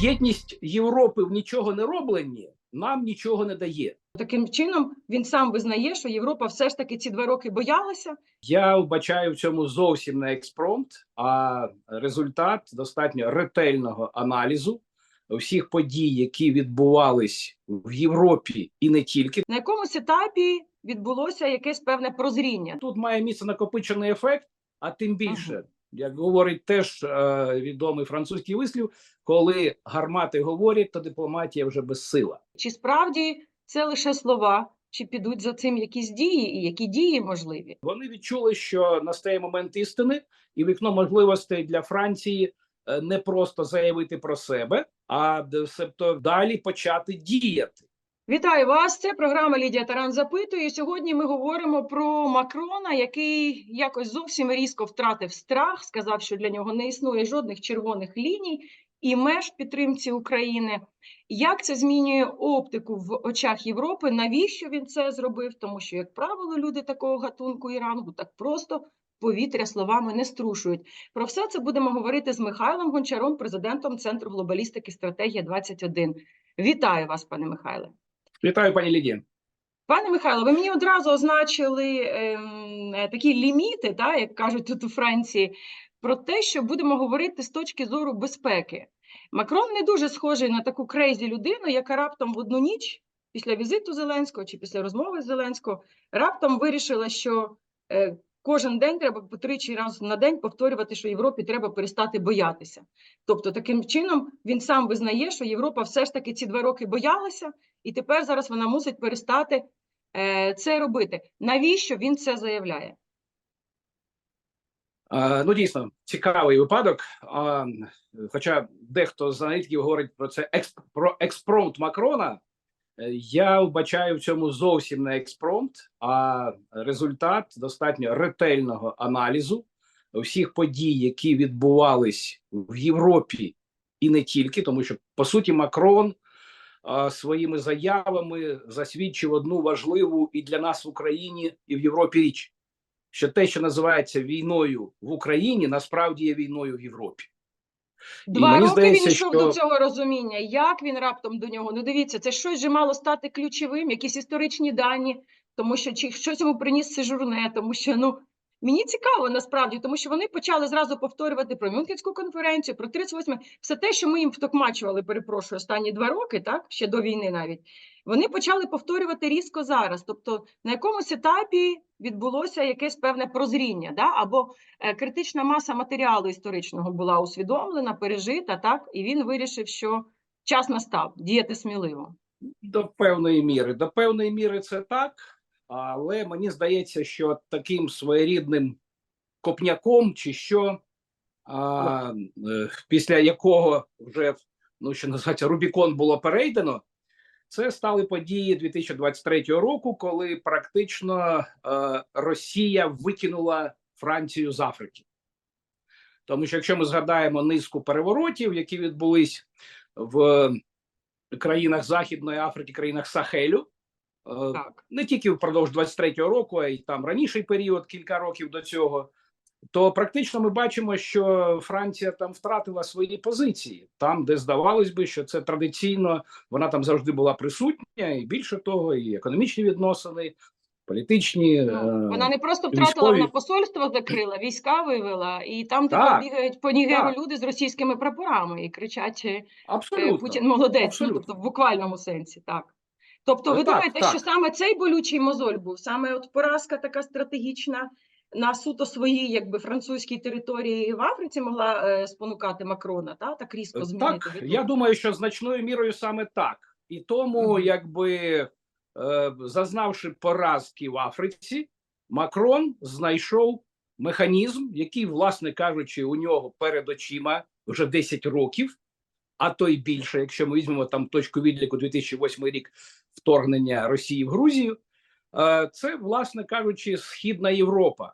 єдність Європи в нічого не робленні нам нічого не дає. Таким чином він сам визнає, що Європа все ж таки ці два роки боялася. Я вбачаю в цьому зовсім не експромт, а результат достатньо ретельного аналізу всіх подій, які відбувались в Європі, і не тільки На якомусь етапі відбулося якесь певне прозріння. тут має місце накопичений ефект, а тим більше, Ага. Як говорить теж е, відомий французький вислів, коли гармати говорять, то дипломатія вже безсила. Чи справді це лише слова, чи підуть за цим якісь дії, і які дії можливі? Вони відчули, що настає момент істини, і вікно можливостей для Франції е, не просто заявити про себе, а себто далі почати діяти. Вітаю вас! Це програма Лідія Таран запитує. Сьогодні ми говоримо про Макрона, який якось зовсім різко втратив страх, сказав, що для нього не існує жодних червоних ліній і меж підтримці України. Як це змінює оптику в очах Європи? Навіщо він це зробив? Тому що, як правило, люди такого гатунку і рангу так просто повітря словами не струшують. Про все це будемо говорити з Михайлом Гончаром, президентом Центру глобалістики стратегія 21 Вітаю вас, пане Михайле. Вітаю, пані Лідія. Пане Михайло, ви мені одразу означили ем, е, такі ліміти, да, як кажуть тут у Франції, про те, що будемо говорити з точки зору безпеки. Макрон не дуже схожий на таку крейзі людину, яка раптом в одну ніч після візиту Зеленського чи після розмови з Зеленського раптом вирішила, що е, кожен день треба по тричі раз на день повторювати, що Європі треба перестати боятися. Тобто, таким чином він сам визнає, що Європа все ж таки ці два роки боялася, і тепер зараз вона мусить перестати е, це робити. Навіщо він це заявляє? А, ну дійсно цікавий випадок. А, хоча дехто з аналітиків говорить про це експ, про експромт Макрона. Е, Я вбачаю в цьому зовсім не експромт, а результат достатньо ретельного аналізу всіх подій, які відбувались в Європі, і не тільки, тому що по суті Макрон своїми заявами засвідчив одну важливу і для нас в Україні, і в Європі річ що те, що називається війною в Україні, насправді є війною в Європі. Два роки здається, він йшов що- до цього розуміння. Як він раптом до нього? Ну дивіться, це щось же мало стати ключовим, якісь історичні дані, тому що чи щось йому приніс Сежурне, тому що ну. Мені цікаво насправді, тому що вони почали зразу повторювати про Мюнхенську конференцію, про 38 все те, що ми їм втокмачували, перепрошую, останні два роки, так ще до війни навіть. Вони почали повторювати різко зараз. Тобто на якомусь етапі відбулося якесь певне прозріння, да? або е, критична маса матеріалу історичного була усвідомлена, пережита, так, і він вирішив, що час настав діяти сміливо. До певної міри. До певної міри це так, але мені здається, що таким своєрідним копняком, чи що, а, е, після якого вже ну що називається Рубікон було перейдено. Це стали події 2023 року, коли практично е, Росія викинула Францію з Африки. Тому що якщо ми згадаємо низку переворотів, які відбулись в країнах Західної Африки, країнах Сахелю, е, Так. не тільки впродовж 23-го року, а й там раніший період, кілька років до цього, то практично ми бачимо, що Франція там втратила свої позиції, там, де здавалось би, що це традиційно вона там завжди була присутня, і більше того, і економічні відносини, політичні. Ну, е, вона не просто втратила, військові- вона посольство закрила, війська вивела, і там Так, тепер бігають по Нігеру так. люди з російськими прапорами і кричать е, абсолютно. Путін молодець, ну, тобто в буквальному сенсі, так. Тобто, ви Так, думаєте, так. що саме цей болючий мозоль був, саме от поразка така стратегічна на суто своїй, якби французькій території в Африці могла е, спонукати Макрона, та так різко змінити Так, я думаю, що значною мірою саме так. І тому, Мгм. якби е, зазнавши поразки в Африці, Макрон знайшов механізм, який, власне кажучи, у нього перед очима вже 10 років, а то й більше, якщо ми візьмемо там точку відліку 2008 рік вторгнення Росії в Грузію. Е, Це, власне кажучи, Східна Європа,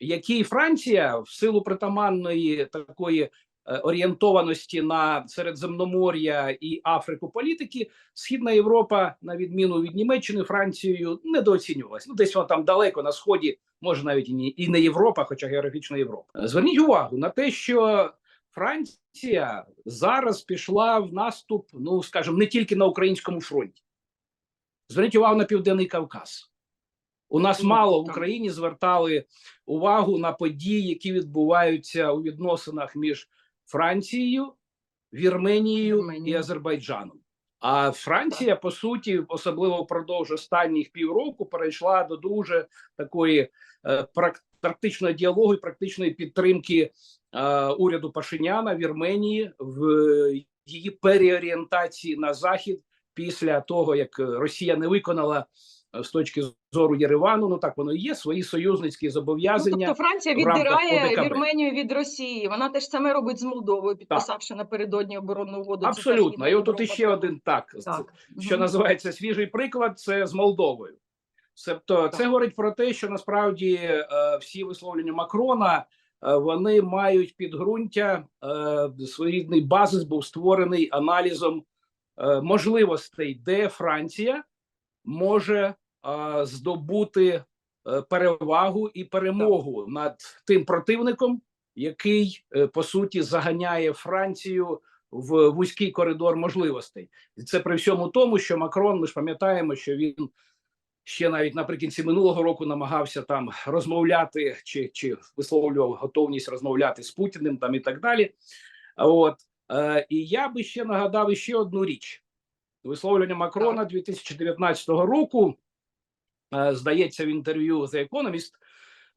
якій Франція в силу притаманної такої е, орієнтованості на Середземномор'я і Африку політики, Східна Європа, на відміну від Німеччини, Францією недооцінювалась. Ну, десь вона там далеко на сході, може навіть і не, Європа, хоча географічно Європа. Зверніть увагу на те, що Франція зараз пішла в наступ, ну скажімо, не тільки на українському фронті. Зверніть увагу на Південний Кавказ. У нас мало в. Україні звертали увагу на події, які відбуваються у відносинах між Францією, Вірменією і Азербайджаном. А Франція, по суті, особливо впродовж останніх півроку, перейшла до дуже такої е, практичного діалогу і практичної підтримки е, уряду Пашиняна Вірменії в е, її переорієнтації на захід після того, як Росія не виконала е, з точки зору Єревану. Ну так воно і є свої союзницькі Ну, зобов'язання. тобто Франція віддирає Вірменію від Росії. Вона теж саме робить з Молдовою, підписавши напередодні оборонну угоду. Абсолютно, і отут Європа, іще один так, Так. що Мгм. називається свіжий приклад, це з Молдовою. Тобто, це говорить про те, що насправді е, всі висловлення Макрона е, вони мають підґрунтя. Е, своєрідний базис був створений аналізом е, можливостей, де Франція може е, здобути е, перевагу і перемогу над тим противником, який е, по суті заганяє Францію в вузький коридор можливостей. І це при всьому тому, що Макрон, ми ж пам'ятаємо, що він ще навіть наприкінці минулого року намагався там розмовляти чи, чи висловлював готовність розмовляти з Путіним там і так далі. От е, і я би ще нагадав ще одну річ: висловлювання Макрона 2019 року. е, Здається, в інтерв'ю The Economist,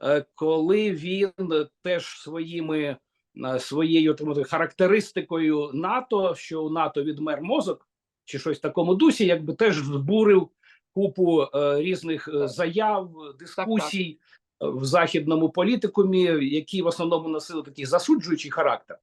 е, коли він е, теж своїми е, своєю мовити, характеристикою НАТО, що у НАТО відмер мозок, чи щось в такому дусі, якби теж збурив купу е, різних е, заяв, дискусій е, в західному політикумі, які в основному носили такий засуджуючий характер.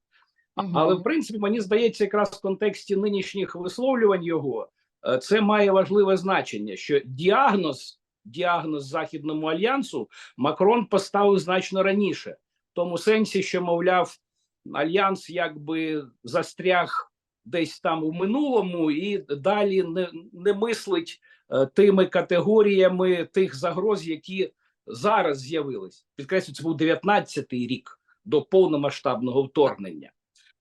Але в принципі мені здається, якраз в контексті нинішніх висловлювань його е, це має важливе значення, що діагноз, діагноз західному альянсу Макрон поставив значно раніше, в тому сенсі, що мовляв, альянс якби застряг десь там у минулому і далі не, не мислить е, тими категоріями тих загроз, які зараз з'явились. Підкреслю, це був 19-й рік до повномасштабного вторгнення.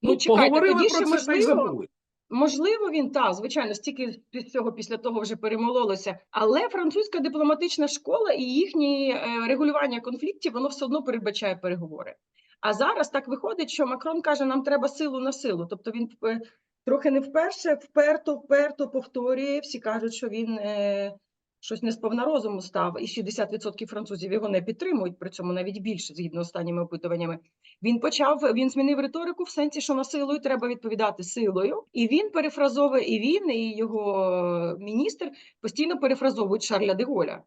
Ну, чекайте, поговорили тоді про ще, це та й можливо, забули. Можливо, він та звичайно стільки з цього після того вже перемололося. Але французька дипломатична школа і їхнє е, регулювання конфліктів воно все одно передбачає переговори. А зараз так виходить, що Макрон каже, нам треба силу на силу. Тобто він е, трохи не вперше, вперто, вперто повторює. Всі кажуть, що він е, щось не сповна розуму став, і 60% французів його не підтримують. При цьому навіть більше згідно з останніми опитуваннями. Він почав, він змінив риторику в сенсі, що на силою треба відповідати силою, і він перефразовує, і він, і його міністр постійно перефразовують Шарля де Голля.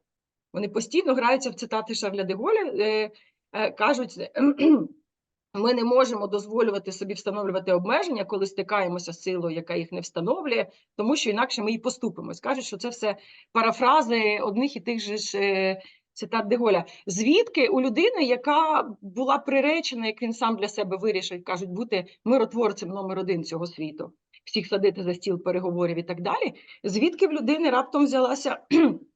Вони постійно граються в цитати Шарля де Голля, е, е, кажуть. Ми не можемо дозволювати собі встановлювати обмеження, коли стикаємося з силою, яка їх не встановлює, тому що інакше ми і поступимось. Кажуть, що це все парафрази одних і тих же ж е, цитат Деголя. Звідки у людини, яка була приречена, як він сам для себе вирішив, кажуть, бути миротворцем номер один цього світу, всіх садити за стіл переговорів і так далі. Звідки в людини раптом взялася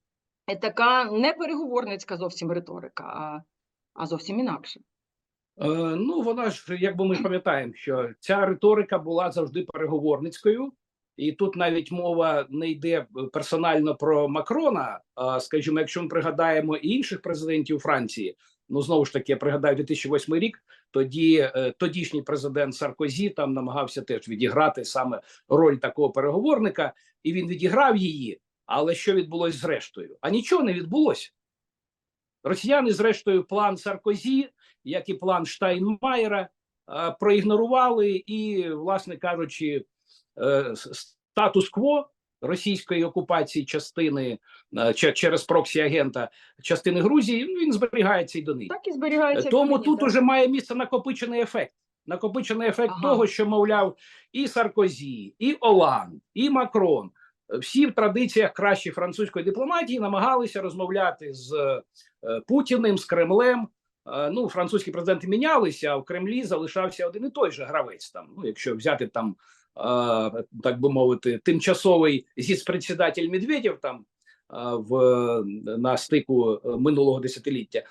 така не переговорницька зовсім риторика, а, а зовсім інакше. Е, ну, вона ж, якби ми пам'ятаємо, що ця риторика була завжди переговорницькою, і тут навіть мова не йде е, персонально про Макрона. Скажімо, якщо ми пригадаємо і інших президентів Франції, ну знову ж таки, я пригадаю 2008 рік. Тоді е, тодішній президент Саркозі там намагався теж відіграти саме роль такого переговорника, і він відіграв її. Але що відбулось зрештою? А нічого не відбулося. Росіяни, зрештою, план Саркозі, як і план Штайнмаєра, е, проігнорували і, власне кажучи, статус-кво російської окупації частини е, через проксі агента частини Грузії ну, він зберігається і до нині. Так і зберігається. Тому як тут так. уже має місце накопичений ефект. Накопичений ефект Ага. того, що мовляв, і Саркозі, і Оланд, і Макрон е, всі в традиціях кращої французької дипломатії намагалися розмовляти з е, Путіним, з Кремлем. Е, Ну, французькі президенти мінялися, а в Кремлі залишався один і той же гравець. Там, ну, якщо взяти там, е, так би мовити, тимчасовий зіцпредседатель Медведєв там в на стику е, минулого десятиліття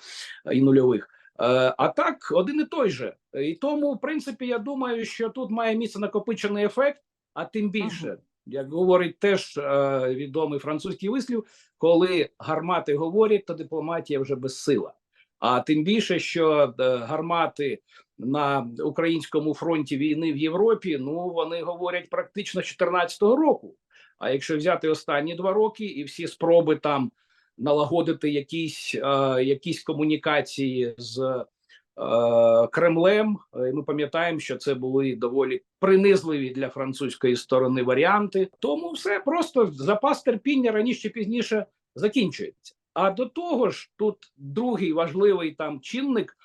е, і нульових. Е, А так, один і той же. І тому, в принципі, я думаю, що тут має місце накопичений ефект, а тим більше, як говорить теж е, відомий французький вислів, коли гармати говорять, то дипломатія вже безсила. А тим більше, що е, гармати на українському фронті війни в Європі, ну вони говорять практично з 2014 року. А якщо взяти останні два роки і всі спроби там налагодити якісь, е, якісь комунікації з е, Кремлем, е, ми пам'ятаємо, що це були доволі принизливі для французької сторони варіанти. Тому все просто запас терпіння раніше чи пізніше закінчується. А до того ж, тут другий важливий там чинник,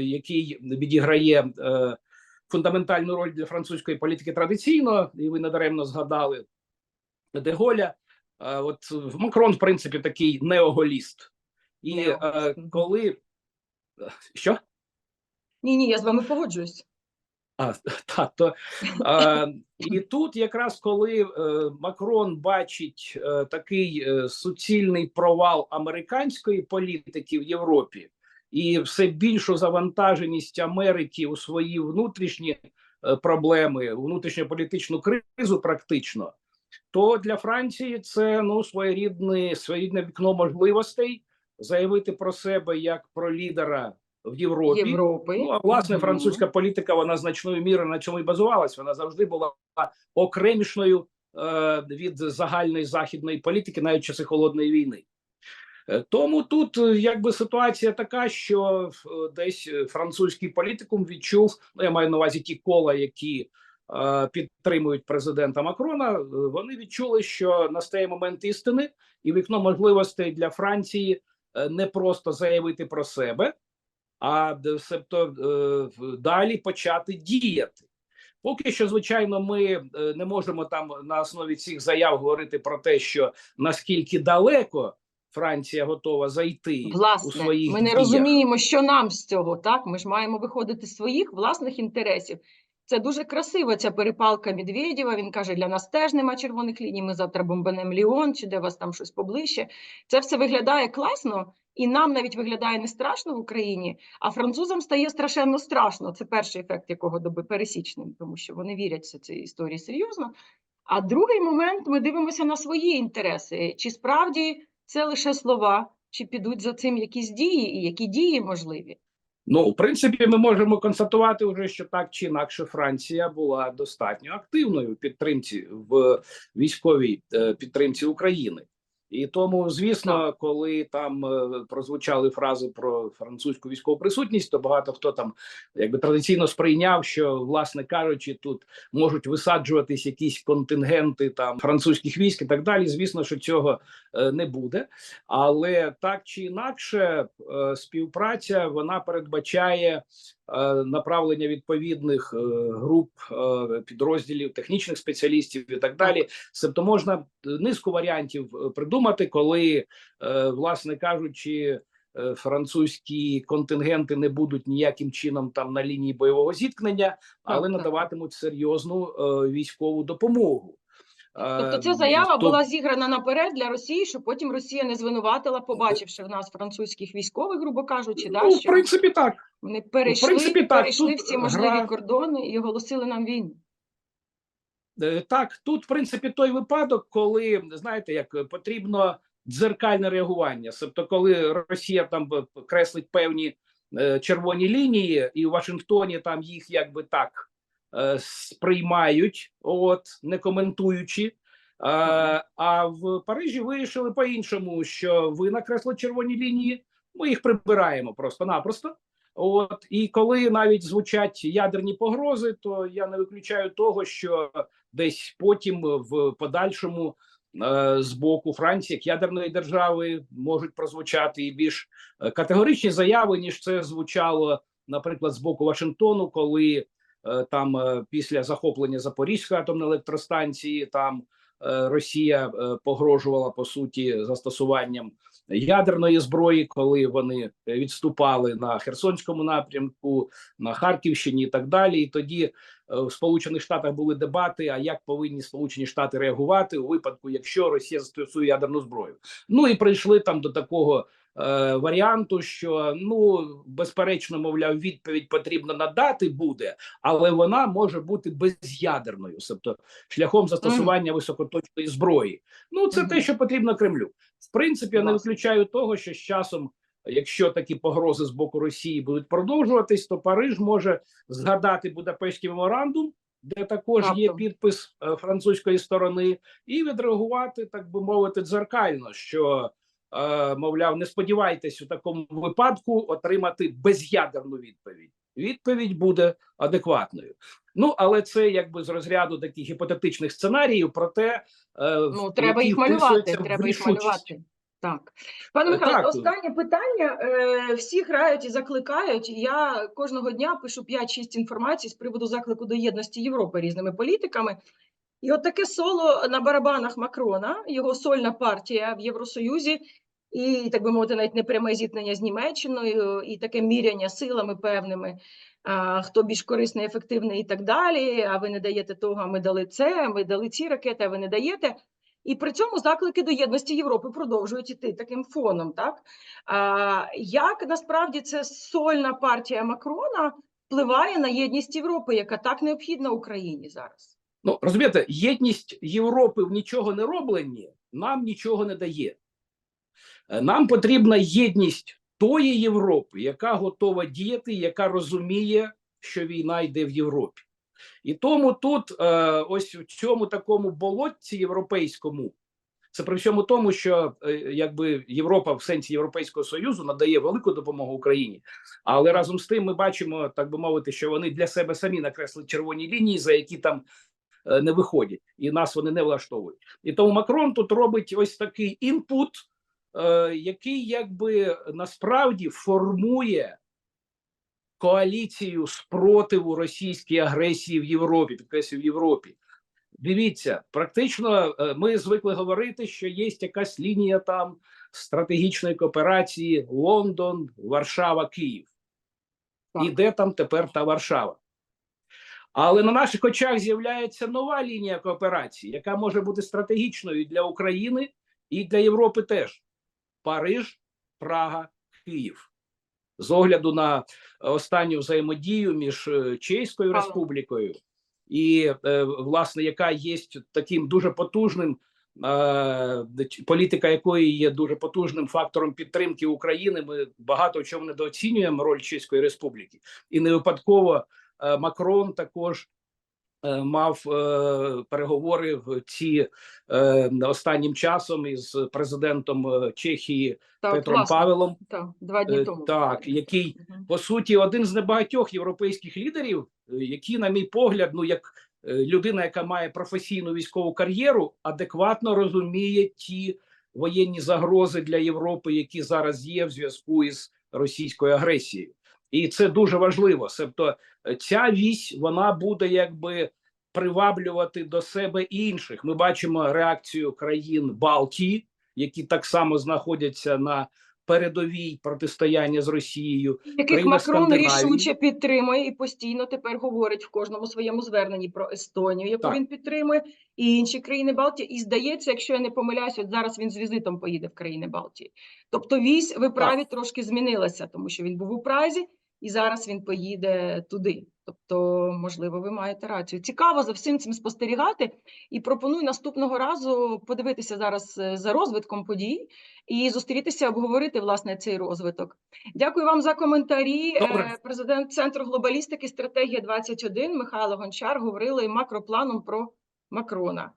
який відіграє е, фундаментальну роль для французької політики традиційно, і ви надаремно згадали Деголя. Е, от Макрон, в принципі, такий неоголіст. І е, коли що? Ні, ні, я з вами погоджуюсь. А, так, то, е, і тут якраз коли е, Макрон бачить е, такий е, суцільний провал американської політики в Європі і все більшу завантаженість Америки у свої внутрішні е, проблеми, внутрішньополітичну кризу, практично, то для Франції це ну своєрідне, своєрідне вікно можливостей заявити про себе як про лідера в Європі. Європи. Ну, а власне, французька політика вона значною мірою на чому і базувалась. Вона завжди була окремішною е, від загальної західної політики, навіть часи холодної війни. Е, Тому тут е, якби ситуація така, що е, десь французький політикум відчув. Ну я маю на увазі ті кола, які е, підтримують президента Макрона. Вони відчули, що настає момент істини, і вікно можливостей для Франції не просто заявити про себе, а себто е, далі почати діяти. Поки що, звичайно, ми не можемо там на основі цих заяв говорити про те, що наскільки далеко Франція готова зайти у своїх ми не діях. розуміємо, що нам з цього, так? Ми ж маємо виходити з своїх власних інтересів. Це дуже красиво, ця перепалка Медведєва. Він каже, для нас теж нема червоних ліній, ми завтра бомбанемо Ліон, чи де вас там щось поближче. Це все виглядає класно, і нам навіть виглядає не страшно в Україні, а французам стає страшенно страшно. Це перший ефект, якого доби пересічним, тому що вони вірять в ці історії серйозно. А другий момент ми дивимося на свої інтереси. Чи справді це лише слова, чи підуть за цим якісь дії, і які дії можливі? Ну, в принципі, ми можемо констатувати вже, що так чи інакше Франція була достатньо активною в підтримці в військовій е, підтримці України. І тому, звісно, коли там е, прозвучали фрази про французьку військову присутність, то багато хто там якби традиційно сприйняв, що, власне кажучи, тут можуть висаджуватись якісь контингенти там французьких військ і так далі. Звісно, що цього е, не буде. Але так чи інакше, е, співпраця вона передбачає направлення відповідних е, груп е, підрозділів, технічних спеціалістів і так далі. Себто можна низку варіантів е, придумати, коли, е, власне кажучи. е, Французькі контингенти не будуть ніяким чином там на лінії бойового зіткнення, але надаватимуть серйозну е, військову допомогу. Тобто Е, ця заява тоб- була зіграна наперед для Росії, щоб потім Росія не звинуватила, побачивши в нас французьких військових, грубо кажучи, да, ну, в принципі, так. вони перейшли, принципі, так, перейшли тут всі можливі гра- кордони і оголосили нам війну. Е, Так, тут, в принципі, той випадок, коли знаєте, як потрібно дзеркальне реагування. Тобто, коли Росія там креслить певні е, червоні лінії, і в Вашингтоні там їх якби так сприймають, от не коментуючи. Е, а в Парижі вирішили по-іншому, що ви накресли червоні лінії, ми їх прибираємо просто-напросто. От і коли навіть звучать ядерні погрози, то я не виключаю того, що десь потім в подальшому е, з боку Франції, як ядерної держави, можуть прозвучати і більш е, категоричні заяви, ніж це звучало, наприклад, з боку Вашингтону, коли е, там е, після захоплення Запорізької атомної електростанції там е, Росія е, погрожувала по суті застосуванням ядерної зброї, коли вони е, відступали на Херсонському напрямку, на Харківщині і так далі. І тоді е, в Сполучених Штатах були дебати: а як повинні Сполучені Штати реагувати у випадку, якщо Росія застосує ядерну зброю? Ну і прийшли там до такого е, варіанту, що ну безперечно, мовляв, відповідь потрібно надати буде, але вона може бути без'ядерною, тобто шляхом застосування високоточної зброї. Ну це те, що потрібно Кремлю. В принципі, я не виключаю того, що з часом, якщо такі погрози з боку Росії будуть продовжуватись, то Париж може згадати Будапештський меморандум, де також є підпис е, французької сторони, і відреагувати, так би мовити, дзеркально, що е, мовляв, не сподівайтесь у такому випадку отримати без'ядерну відповідь. Відповідь буде адекватною. Ну але це якби з розряду таких гіпотетичних сценаріїв. Проте е, Ну, треба їх малювати. Треба їх малювати. Так, пане Е, Михайло, так. останнє питання. Е, Всі грають і закликають. Я кожного дня пишу 5-6 інформацій з приводу заклику до єдності Європи різними політиками. І от таке соло на барабанах Макрона, його сольна партія в Євросоюзі, і так би мовити, навіть непряме зіткнення з Німеччиною, і таке міряння силами певними. Хто більш корисний, ефективний і так далі. А ви не даєте того, а ми дали це, ми дали ці ракети, а ви не даєте. І при цьому заклики до єдності Європи продовжують іти таким фоном. Так а, як насправді це сольна партія Макрона впливає на єдність Європи, яка так необхідна Україні зараз? Ну розумієте, єдність Європи в нічого не робленні нам нічого не дає. Е, Нам потрібна єдність тої Європи, яка готова діяти, яка розуміє, що війна йде в Європі. І тому тут, е, ось в цьому такому болотці європейському, це при всьому тому, що е, якби Європа в сенсі Європейського Союзу надає велику допомогу Україні, але разом з тим ми бачимо, так би мовити, що вони для себе самі накресли червоні лінії, за які там не виходять, і нас вони не влаштовують. І тому Макрон тут робить ось такий інпут, який якби насправді формує коаліцію спротиву російській агресії в Європі, підкреслюю, в Європі. Дивіться, практично е, ми звикли говорити, що є якась лінія там стратегічної кооперації Лондон, Варшава, Київ. І де там тепер та Варшава? Але на наших очах з'являється нова лінія кооперації, яка може бути стратегічною для України і для Європи теж: Париж, Прага, Київ. З огляду на останню взаємодію між е, Чеською Республікою і, е, власне, яка є таким дуже потужним. е, Політика якої є дуже потужним фактором підтримки України. Ми багато в чому недооцінюємо роль Чеської Республіки, і не випадково е, Макрон також е, мав е, переговори в ці е, останнім часом із президентом е, Чехії Так, Петром власне, Павелом. так, два дні Е, тому. так, який по суті один з небагатьох європейських лідерів, е, які, на мій погляд, ну як е, людина, яка має професійну військову кар'єру, адекватно розуміє ті воєнні загрози для Європи, які зараз є в зв'язку із російською агресією, і це дуже важливо. Тобто, е, ця вісь вона буде якби приваблювати до себе інших. Ми бачимо реакцію країн Балтії, які так само знаходяться на передовій протистояння з Росією. яких Макрон рішуче підтримує і постійно тепер говорить в кожному своєму зверненні про Естонію, яку Так. він підтримує, і інші країни Балтії. І здається, якщо я не помиляюсь, от зараз він з візитом поїде в країни Балтії. Тобто вісь, ви праві, трошки змінилася, тому що він був у Празі, і зараз він поїде туди. Тобто, можливо, ви маєте рацію. Цікаво за всім цим спостерігати. І пропоную наступного разу подивитися зараз е, за розвитком подій і зустрітися, обговорити власне цей розвиток. Дякую вам за коментарі. Добре. Е, Президент Центру глобалістики стратегія 21 Михайло Гончар говорили макропланом про Макрона.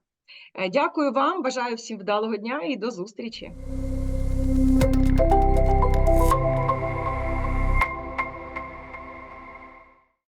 Е, Дякую вам, бажаю всім вдалого дня і до зустрічі.